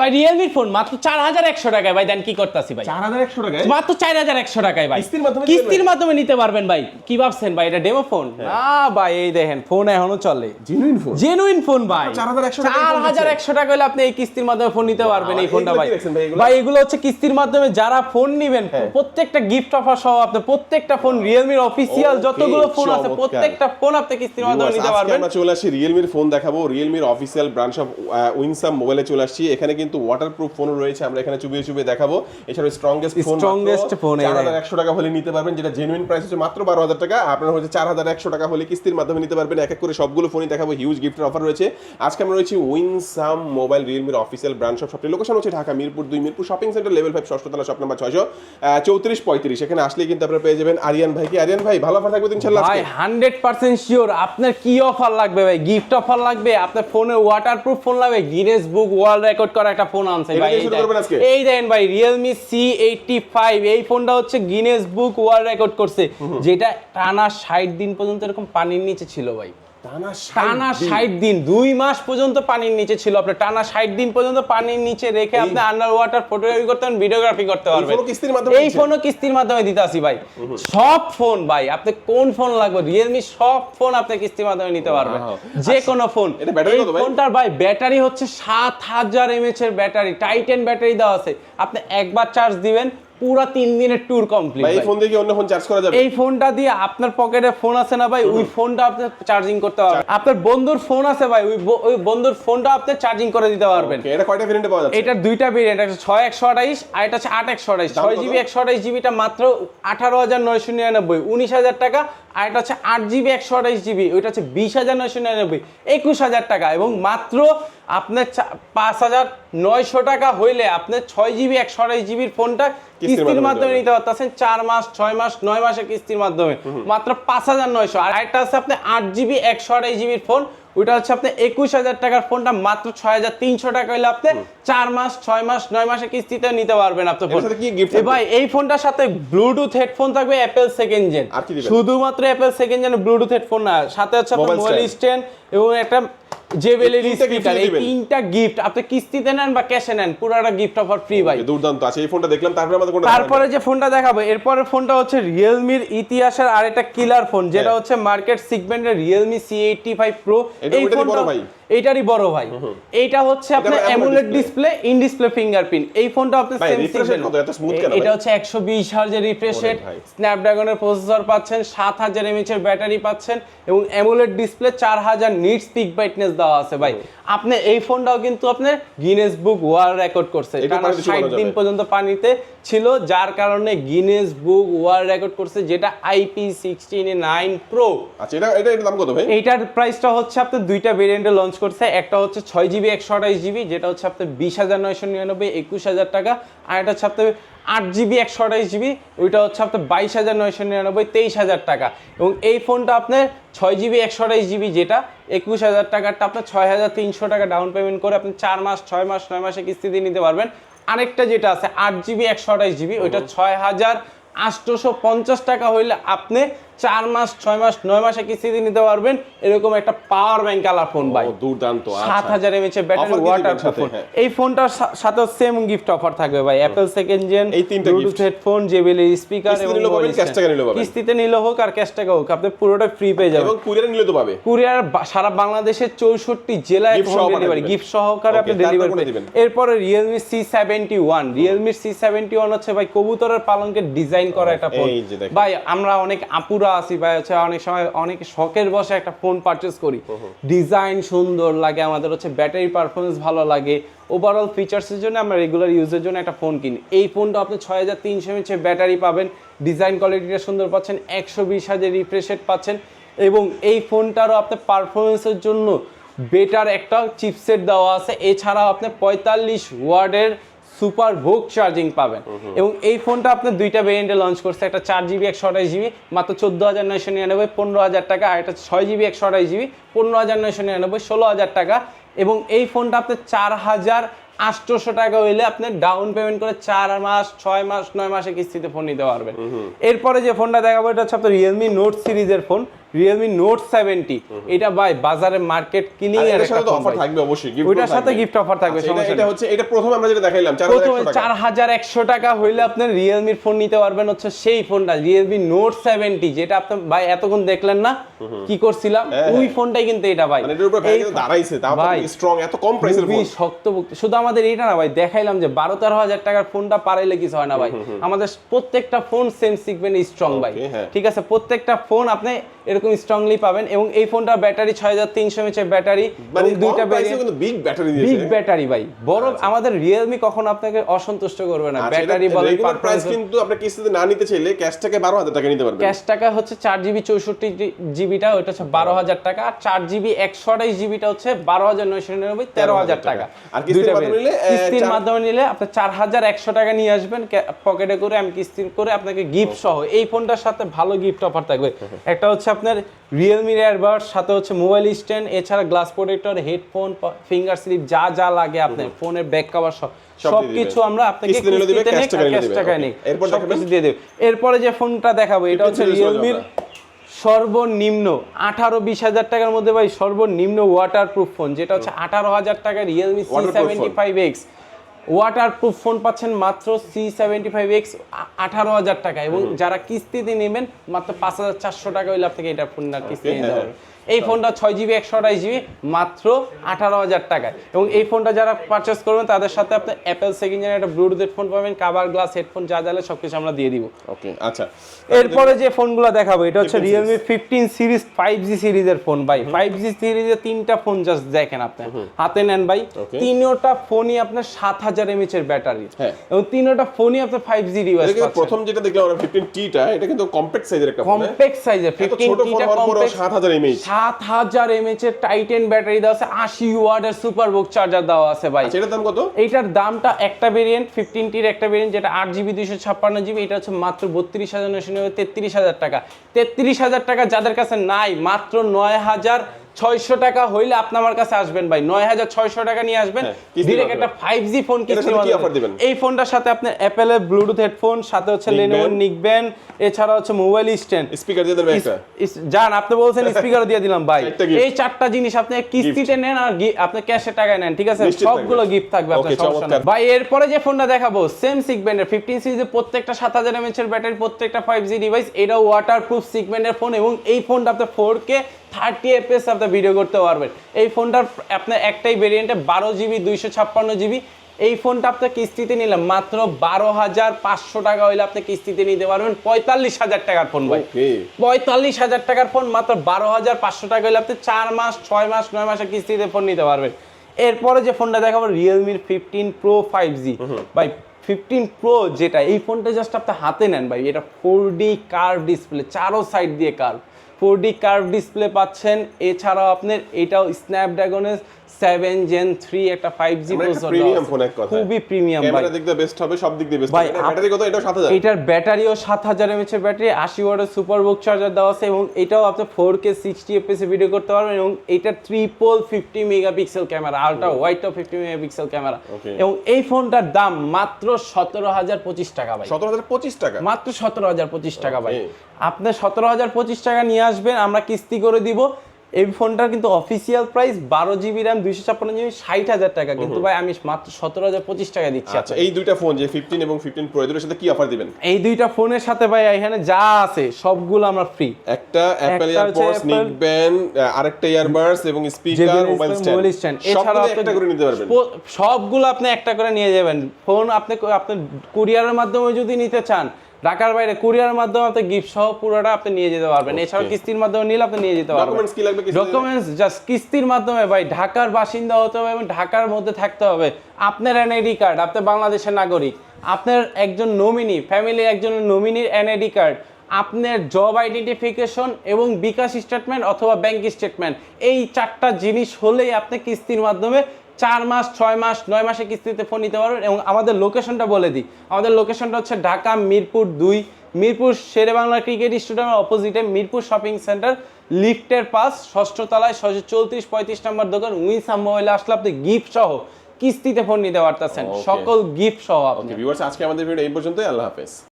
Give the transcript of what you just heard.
ভাই রিয়েলমির ফোন মাত্র চার হাজার একশো টাকায় ভাই দেন কি করতেছি ভাই? চার হাজার একশো টাকায়? মাত্র চার হাজার একশো টাকায় ভাই। কিস্তির মাধ্যমে কিস্তির মাধ্যমে নিতে পারবেন ভাই। কি ভাবছেন ভাই এটা ডেমো ফোন হ্যাঁ। না ভাই এই দেখেন ফোন এখনও চলে। জেনুইন ফোন জেনুইন ফোন ভাই। 4100 টাকায় চার হাজার। একশো টাকা হলে আপনি এই কিস্তির মাধ্যমে ফোন নিতে পারবেন এই ফোনটা ভাই। ভাই এগুলো? হচ্ছে কিস্তির মাধ্যমে যারা ফোন নিবেন হ্যাঁ। প্রত্যেকটা গিফট অফার সহ আপনি প্রত্যেকটা ফোন রিয়েলমির অফিসিয়াল যতগুলো ফোন আছে প্রত্যেকটা ফোন আপনি কিস্তির মাধ্যমে নিতে পারবেন। আমরা চলে আসি রিয়েলমির ফোন দেখাবো। রিয়েলমির অফিসিয়াল ব্রাঞ্চ অফ উইনসাম মোবাইলে চলে আসছি। এখানে কিন্তু ওয়াটারপ্রুফ ফোন রয়েছে আমরা এখানে চুবিয়ে চুবিয়ে দেখাবো। এছাড়া স্ট্রংগেস্ট ফোন এই চার একশো টাকা হলে নিতে পারবেন যেটা জেনুইন প্রাইস হচ্ছে মাত্র বারো হাজার টাকা। আপনার হচ্ছে চার হাজার একশো টাকা হলে কিস্তির মাধ্যমে নিতে পারবেন। এক এক করে সবগুলো ফোনই দেখাবো হিউজ গিফটের অফার রয়েছে। আজকে আমরা রয়েছি উইনসাম মোবাইল রিয়েলমির অফিসিয়াল ব্রাঞ্চ অফ শপটি লোকেশন হচ্ছে ঢাকা মিরপুর দুই Mirpur shopping centre level five ষষ্ঠতলা shop number ছয়শো চৌত্রিশ পঁয়ত্রিশ। এখানে আসলে কিন্তু আপনারা পেয়ে যাবেন। আরিয়ান ভাই কি? আরিয়ান ভাই ভালো অফার থাকবে ইনশাল্লাহ ভাই? হান্ড্রেড পার্সেন্ট শিওর আপনার কি অফার লাগবে ভাই? গিফট অফার লাগবে? আপনার ফোনে ওয়াটারপ্রুফ ফোন লাগবে? গিনেস বুক ওয়ার্ল্ড রেকর্ড করা একটা ফোন আনছে ভাই এই দেখেন। এই দেখেন ভাই এইটটি ফাইভ এই ফোনটা হচ্ছে গিনেস বুক ওয়ার্ল্ড রেকর্ড করছে যেটা টানা ষাট দিন পর্যন্ত এরকম পানির নিচে ছিল ভাই। টানা ষাট দিন। দুই মাস পর্যন্ত পানির নিচে ছিল আপনার। টানা ষাট দিন পর্যন্ত পানির নিচে রেখে আপনি আন্ডার ওয়াটার ফটোগ্রাফি করতে পারেন ভিডিওগ্রাফি করতে পারবেন। কিস্তির মাধ্যমে এই ফোনও কিস্তির মাধ্যমে দিতে আসি ভাই। সব ফোন ভাই আপনি কোন ফোন লাগবে? রিয়েলমি সব ফোন আপনি কিস্তির মাধ্যমে নিতে পারবেন. যে কোনো ফোন এই ফোনটার ভাই? ব্যাটারি হচ্ছে সাত হাজার এমএচ এর ব্যাটারি টাইটেন ব্যাটারি দেওয়া আছে। আপনি একবার চার্জ দিবেন পুরো তিন দিনের ট্যুর কমপ্লিট এই ফোন দিয়ে অন্য ফোন চার্জ করা যাবে? এই ফোনটা দিয়ে আপনার পকেটে ফোন আছে না ভাই ওই ফোনটা আপনি চার্জিং করতে পারবেন। আপনার বন্ধুর ফোন আছে ভাই ওই ওই বন্ধুর ফোনটা আপনি চার্জিং করে দিতে পারবেন। এটা কয়টা ভেরিয়েন্টে পাওয়া যাচ্ছে? এটার দুইটা ভেরিয়েন্ট একটা ছয় একশো আঠাইশ আর এটা হচ্ছে আট একশো আঠাইশ। ছয়? জিবি একশো আঠাইশ জিবিটা মাত্র আঠারো হাজার নয়শো নিরানব্বই উনিশ হাজার টাকা আর এটা হচ্ছে আট জিবি একশো আঠাইশ জিবি ওইটা হচ্ছে বিশ হাজার নয়শো নিরানব্বই একুশ হাজার টাকা এবং মাত্র আপনার পাঁচ হাজার নয়শো টাকা হইলে আপনার ছয় জিবি একশো আঠাইশ জিবির ফোনটা কিস্তির মাধ্যমে নিতে পারতেছেন চার মাস ছয় মাস নয় মাসের কিস্তির মাধ্যমে। মাত্র পাঁচ হাজার নয়শো। আর একটা আছে আপনি আট জিবি একশো আড়াই জিবির ফোন। ওইটা হচ্ছে আপনি একুশ হাজার টাকার ফোনটা মাত্র ছয় হাজার তিনশো টাকা হইলে আপনি চার মাস ছয় মাস নয় মাসের কিস্তিতে নিতে পারবেন আপনার ফোন? ভাই এই ফোনটার সাথে ব্লুটুথ হেডফোন থাকবে অ্যাপেল সেকেন্ড জেন? শুধুমাত্র Apple second gen Bluetooth headphone না সাথে হচ্ছে আপনার মোবাইল স্ট্যান্ড এবং একটা জেবেলের স্পিকার এই তিনটা গিফট আপনি কিস্তিতে নেন বা ক্যাশে নেন পুরোটা গিফট অফার ফ্রি ভাই। দুর্দান্ত। আছে এই ফোনটা দেখলাম তারপরে আমাদের কোনটা তারপরে যে ফোনটা দেখাবো এরপরের ফোনটা হচ্ছে রিয়েলমির ইতিহাসের আরেকটা কিলার ফোন যেটা হ্যাঁ। হচ্ছে মার্কেট সেগমেন্টের রিয়েলমি সি এইটটি এইটারই বড় ভাই। এইটা হচ্ছে আপনার AMOLED display in display fingerprint এই ফোনটা আপনি এটা হচ্ছে একশো বিশ হার্জের রিফ্রেশ রেট স্ন্যাপড্রাগনের প্রসেসর পাচ্ছেন সাত হাজার এমএচ এর ব্যাটারি পাচ্ছেন এবং অ্যামুলেট ডিসপ্লে চার হাজার নিটস পিক ব্রাইটনেস দেওয়া আছে ভাই। আপনি এই ফোনটাও কিন্তু আপনার গিনেস বুক ওয়ার্ল্ড রেকর্ড করছে। টানা পানিতে ষাট চুবানো দিন পর্যন্ত পানিতে ছিল যার কারণে গিনেস বুক ওয়ার্ল্ড রেকর্ড করছে যেটা আইপি সিক্সটিন নাইন প্রো আচ্ছা এটা এটা দাম কত ভাই? এইটার প্রাইসটা হচ্ছে আপনার দুইটা ভেরিয়েন্টে লঞ্চ করছে। একটা হচ্ছে ছয় জিবি একশো আঠাইশ জিবি যেটা হচ্ছে আপনার বিশ হাজার নয়শো নিরানব্বই একুশ হাজার টাকা। আর এটা হচ্ছে আপনার আট জিবি একশো আঠাইশ জিবি ওইটা হচ্ছে আপনার বাইশ হাজার নয়শো নিরানব্বই তেইশ হাজার টাকা। এবং এই ফোনটা আপনার ছয় জিবি একশো আঠাইশ জিবি যেটা একুশ হাজার টাকারটা আপনার ছয় হাজার তিনশো টাকা ডাউন পেমেন্ট করে আপনি চার মাস ছয় মাস নয় মাসে কিস্তি দিয়ে নিতে পারবেন। আরেকটা যেটা আছে আট জিবি একশো আঠাইশ জিবি ওইটা ছয় হাজার আটশোশো পঞ্চাশ টাকা হইলে আপনি চার মাস ছয় মাস নয় মাসে কিস্তিতে নিতে পারবেন? এরকম একটা পাওয়ার ব্যাংক আলার ফোন ভাই। দুর্দান্ত সাত আচ্ছা হাজার এমএচ এর ব্যাটারি ওয়াটার ফোন। এই ফোনটার সা- সাথেও সেম গিফট অফার থাকবে ভাই। অ্যাপেল সেকেন্ড জেন এই তিনটা ব্লুটুথ হেডফোন জেবিএল স্পিকার এবং cash টাকা। নিলেও পাবেন। কিস্তিতে নিলে হোক আর ক্যাশ টাকা হোক আপনি পুরোটা ফ্রি পেয়ে যাবেন। এবং কুরিয়ারে নিলে তো পাবে। কুরিয়ার সারা বাংলাদেশের চৌষট্টি জেলায় Gift ডেলিভারি গিফট সহকারে আপনি ডেলিভারি কোনটা দিবেন? এরপরে Realme C seventy one Realme C seventy one হচ্ছে ভাই কবুতরের পালঙ্কের ডিজাইন করা একটা ফোন। ভাই আমরা অনেক আপুরা আছি ভাই হচ্ছে অনেক সময় অনেক শখের বসে একটা ফোন পারচেস করি। ডিজাইন সুন্দর লাগে আমাদের হচ্ছে ব্যাটারি পারফরমেন্স ভালো লাগে। ওভারঅল ফিচার্সের জন্য আমরা রেগুলার ইউজের জন্য একটা ফোন কিনি। এই ফোনটা আপনি ছয় হাজার তিনশো এমএচের ব্যাটারি পাবেন ডিজাইন কোয়ালিটিটা সুন্দর পাচ্ছেন একশো বিশ হাজার রিফ্রেশ রেট পাচ্ছেন এবং এই ফোনটারও আপনার পারফরমেন্সের জন্য বেটার একটা চিপসেট দেওয়া আছে। এছাড়াও আপনি পঁয়তাল্লিশ ওয়ার্ডের সুপার ভোগ চার্জিং পাবেন। এবং এই ফোনটা আপনার দুইটা ভেরিয়েন্টে লঞ্চ করছে একটা চার জিবি একশো আঠাশ জিবি মাত্র চোদ্দ হাজার নয়শো নিরানব্বই পনেরো হাজার টাকা আর একটা ছয় জিবি একশো আঠাশ জিবি পনেরো হাজার নয়শো নিরানব্বই ষোলো হাজার টাকা। এবং এই ফোনটা আপনার চার হাজার আটশোশো টাকা হইলে আপনি ডাউন পেমেন্ট করে চার মাস ছয় মাস নয় মাসে কিস্তিতে ফোন নিতে পারবেন। এরপরে যে ফোনটা দেখাবো এটা হচ্ছে আপনার রিয়েলমি নোট সিরিজের ফোন রিয়েলমি নোট সেভেন্টি এটা ভাই বাজারে মার্কেট কিলিং এর সাথে অফার থাকবে অবশ্যই ওইটার সাথে gift offer থাকবে, আচ্ছা, এটা- হচ্ছে এটা প্রথমে আমরা যেটা দেখাইলাম প্রথমে চার হাজার একশো টাকা হইলে আপনি রিয়েলমির ফোন নিতে পারবেন হচ্ছে সেই ফোনটা রিয়েলমি নোট সেভেন্টি যেটা আপনি ভাই এতক্ষণ দেখলেন না কি করছিলাম? হ্যাঁ, ওই ফোনটাই কিন্তু এটা ভাই। মানে দাঁড়াইছে ভাই, স্ট্রং এত কম প্রাইসের ফোন শক্তপোক্ত। শুধু আমাদের এটা না ভাই দেখাইলাম যে বারো তেরো হাজার টাকার ফোনটা পারাইলে কিছু হয় না ভাই। আমাদের প্রত্যেকটা ফোন সেম সিকবেন স্ট্রং ভাই। হ্যাঁ। ঠিক আছে প্রত্যেকটা ফোন আপনি এরকম স্ট্রংলি পাবেন এবং এই ফোনটার ব্যাটারি ছয় হাজার তিনশো এমএচের ব্যাটারি মানে দুইটা বিগ ব্যাটারি বিগ ব্যাটারি ভাই। বড় আমাদের রিয়েলমি কখনো আপনাকে অসন্তুষ্ট করবে না। ব্যাটারি বলেন প্রাইস কিন্তু আপনি কিস্তিতে না নিতে চাইলে ক্যাশ থেকে বারো হাজার টাকা নিতে পারবেন। ক্যাশ টাকা হচ্ছে চার জিবি চৌষট্টি জিবিটা ওটা হচ্ছে বারো হাজার টাকা। আর চার জিবি একশো আঠাইশ জিবিটা হচ্ছে বারো হাজার নয়শো নিরানব্বই তেরো হাজার টাকা। আর কিস্তির মাধ্যমে নিলে, কিস্তির মাধ্যমে নিলে আপনি চার হাজার একশো টাকা নিয়ে আসবেন পকেটে করে আমি কিস্তির করে আপনাকে গিফট সহ। এই ফোনটার সাথে ভালো গিফট অফার থাকবে। একটা হচ্ছে আপনার রিয়েলমি এয়ারবাড সাথে হচ্ছে মোবাইল স্ট্যান্ড এছাড়া glass protector headphone finger slip যা যা লাগে আপনার ফোনের ব্যাক কভার সব সব সব দিয়ে কিছু দিবে। আমরা আপনাকে টাকায়. নিই। দিয়ে দেবে। এরপরে যে ফোনটা দেখাবো এটা হচ্ছে 15 রিয়েলমির সর্বনিম্ন আঠারো বিশ হাজার টাকার মধ্যে ভাই সর্বনিম্ন ওয়াটার প্রুফ ফোন যেটা হচ্ছে আঠারো হাজার টাকা Realme C seventy five X waterproof phone পাচ্ছেন মাত্র সি সেভেন্টি ফাইভ এক্স আঠারো হাজার টাকা। এবং যারা কিস্তিতে নেবেন মাত্র পাঁচ হাজার চারশো টাকা ওই লাভ থেকে এটা ফোনটা কিস্তি নিতে হ্যাঁ, পারবেন এই ফোনটা ছয় জিবি একশো আঠাশ জিবি মাত্র আঠারো হাজার টাকায়। এবং এই ফোনটা যারা পারচেস করবেন তাদের সাথে আপনি অ্যাপেল সেকেন্ড জেনারের একটা ব্লুটুথ হেডফোন পাবেন কাভার গ্লাস হেডফোন যা জ্বালে সব কিছু আমরা দিয়ে দিব। ওকে আচ্ছা। এরপরে যে ফোনগুলো দেখাবো এটা হচ্ছে Realme fifteen series five G সিরিজের ফোন ভাই। ফাইভ জি সিরিজের তিনটা ফোন জাস্ট দেখেন আপনি। হাতে নেন ভাই. তিনটা ফোনই আপনার সাত হাজার এমএচ এর ব্যাটারি। এবং তিনটা ফোনই আপনার ফাইভ জি ডিভাইস প্রথম যেটা দেখলাম আমরা ফিফটিন টিটা এটা কিন্তু কম্প্যাক্ট সাইজের একটা ফোন কম্প্যাক্ট সাইজের ফিফটিন টিটা কম্প্যাক্ট সাত হাজার এমএইচ সাত হাজার এমএচ এর টাইটেন ব্যাটারি দেওয়া আছে আশি ওয়ার্ডের সুপার বুক চার্জার দেওয়া আছে ভাই। আচ্ছা এটার দাম কত? এইটার দামটা একটা ভেরিয়েন্ট ফিফটিন টির একটা ভেরিয়েন্ট যেটা আট জিবি দুইশো ছাপ্পান্ন জিবি এটা হচ্ছে মাত্র বত্রিশ হাজার নশো নিরানব্বই তেত্রিশ হাজার টাকা। তেত্রিশ হাজার টাকা যাদের কাছে নাই মাত্র নয় হাজার ছয়শো টাকা হইলে আপনি আমার কাছে আসবেন ভাই। নয় হাজার ছয়শো টাকা নিয়ে আসবেন। হ্যাঁ, ডিরেক্ট একটা ফাইভ জি ফোন দিবেন? এই ফোনটার সাথে আপনার অ্যাপেলের ব্লুটুথ হেডফোন সাথে হচ্ছে লেনোভো নিকবেন এছাড়া হচ্ছে মোবাইল স্ট্যান্ড স্পিকার দিয়ে দেবে একটা। যান আপনি বলছেন স্পিকার দিয়ে দিলাম ভাই। এই চারটা জিনিস আপনি কিস্তিতে নেন আর আপনি ক্যাশে টাকায় নেন ঠিক আছে। সবগুলো গিফট থাকবে আপনার সমস্যা। ভাই এরপরে যে ফোনটা দেখাবো সেম সিগমেন্টের ফিফটিন সিরিজের প্রত্যেকটা সাত হাজার এমএচ এর ব্যাটারি প্রত্যেকটা ফাইভ জি ডিভাইস এটা ওয়াটার প্রুফ সিগমেন্টের ফোন এবং এই ফোনটা আপনি ফোর কে থার্টি এফএস আপনি ভিডিও করতে পারবেন। এই ফোনটার আপনার একটাই ভেরিয়েন্টে বারো জিবি দুইশো ছাপ্পান্ন জিবি এই ফোনটা আপনি কিস্তিতে নিলে মাত্র বারো হাজার পাঁচশো টাকা হইলে আপনি কিস্তিতে নিতে পারবেন পঁয়তাল্লিশ হাজার টাকার ফোন ভাই। পঁয়তাল্লিশ হাজার টাকার ফোন মাত্র বারো হাজার পাঁচশো টাকা হইলে আপনি চার মাস ছয় মাস নয় মাসের কিস্তিতে ফোন নিতে পারবেন। এরপরে যে ফোনটা দেখাবো রিয়েলমির ফিফটিন প্রো ফাইভ জি ভাই ফিফটিন প্রো যেটা এই ফোনটা জাস্ট আপনি হাতে নেন ভাই। এটা ফোর ডি কার্ভ ডিসপ্লে চারো সাইড দিয়ে curve four D curve display পাচ্ছেন। এছাড়াও আপনার এটাও স্ন্যাপড্রাগনের সেভেন জেন থ্রি একটা ফাইভ জি প্রিমিয়াম ফোন এক কথা খুবই প্রিমিয়াম ক্যামেরা দিক দিয়ে বেস্ট হবে সব দিক দিয়ে বেস্ট ভাই, ব্যাটারি কত? এটাও সাত হাজার। এটার ব্যাটারিও সাত হাজার এমএচ এর ব্যাটারি আশি ওয়াটের সুপার বুক চার্জার দেওয়া আছে এবং এটাও আপনি four K sixty FPS video করতে পারবেন এবং এটা triple fifty megapixel camera ultra হোয়াইটও fifty megapixel camera এবং এই ফোনটার দাম মাত্র সতেরো হাজার পঁচিশ টাকা ভাই। সতেরো হাজার পঁচিশ টাকা? মাত্র সতেরো হাজার পঁচিশ টাকা ভাই. আপনি সতেরো হাজার পঁচিশ টাকা নিয়ে আসবেন আমরা কিস্তি করে দিব। এই ফোনটার কিন্তু অফিসিয়াল প্রাইস বারো জিবি র্যাম দুইশো ছাপ্পান্ন জিবি ষাট হাজার টাকা। কিন্তু ভাই আমি মাত্র সতেরো হাজার পঁচিশ টাকা দিচ্ছি আচ্ছা এই দুইটা ফোন যে ফিফটিন এবং ফিফটিন প্রো এদের সাথে কি অফার দিবেন? এই দুইটা ফোনের সাথে ভাই এখানে যা আছে সবগুলো আমরা ফ্রি একটা অ্যাপেল ইয়ারপডস Apple- নিকব্যান্ড আরেকটা ইয়ারবাডস এবং স্পিকার মোবাইল স্ট্যান্ড এছাড়া একটা করে নিতে পারবেন। সবগুলো আপনি একটা করে নিয়ে যাবেন। ফোন আপনি আপনি কুরিয়ারের মাধ্যমে যদি নিতে চান ঢাকার বাইরে কুরিয়ার মাধ্যমে আপনি গিফট সহ পুরোটা আপনি নিয়ে যেতে পারবেন। এছাড়াও কিস্তির মাধ্যমে নিলে আপনি নিয়ে যেতে পারবেন। ডকুমেন্টস কি লাগবে? ডকুমেন্টস জাস্ট কিস্তির মাধ্যমে ভাই ঢাকার বাসিন্দা হতে হবে এবং ঢাকার মধ্যে থাকতে হবে। আপনার এনআইডি কার্ড আপনি বাংলাদেশের নাগরিক। আপনার একজন নমিনি ফ্যামিলির একজন নমিনির এনআইডি কার্ড আপনার জব আইডেন্টিফিকেশন এবং বিকাশ স্টেটমেন্ট অথবা ব্যাংক স্টেটমেন্ট এই চারটা জিনিস হলেই আপনি কিস্তির মাধ্যমে চার মাস ছয় মাস নয় মাসে কিস্তিতে ফোন নিতে পারবেন এবং আমাদের লোকেশনটা বলে দিই। আমাদের লোকেশনটা হচ্ছে ঢাকা মিরপুর দুই। মিরপুর শেরে বাংলা ক্রিকেট স্টেডিয়ামের অপোজিটে মিরপুর শপিং সেন্টার লিফটের পাস ষষ্ঠ তলায় ছশো চৌত্রিশ পঁয়ত্রিশ নম্বর দোকান উইনসাম মোবাইলে আসলে আপনি গিফট সহ কিস্তিতে ফোন নিতে পারতেছেন. সকল গিফট সহ আপনি আজকে আমাদের ভিডিও এই পর্যন্তই আল্লাহ হাফেজ।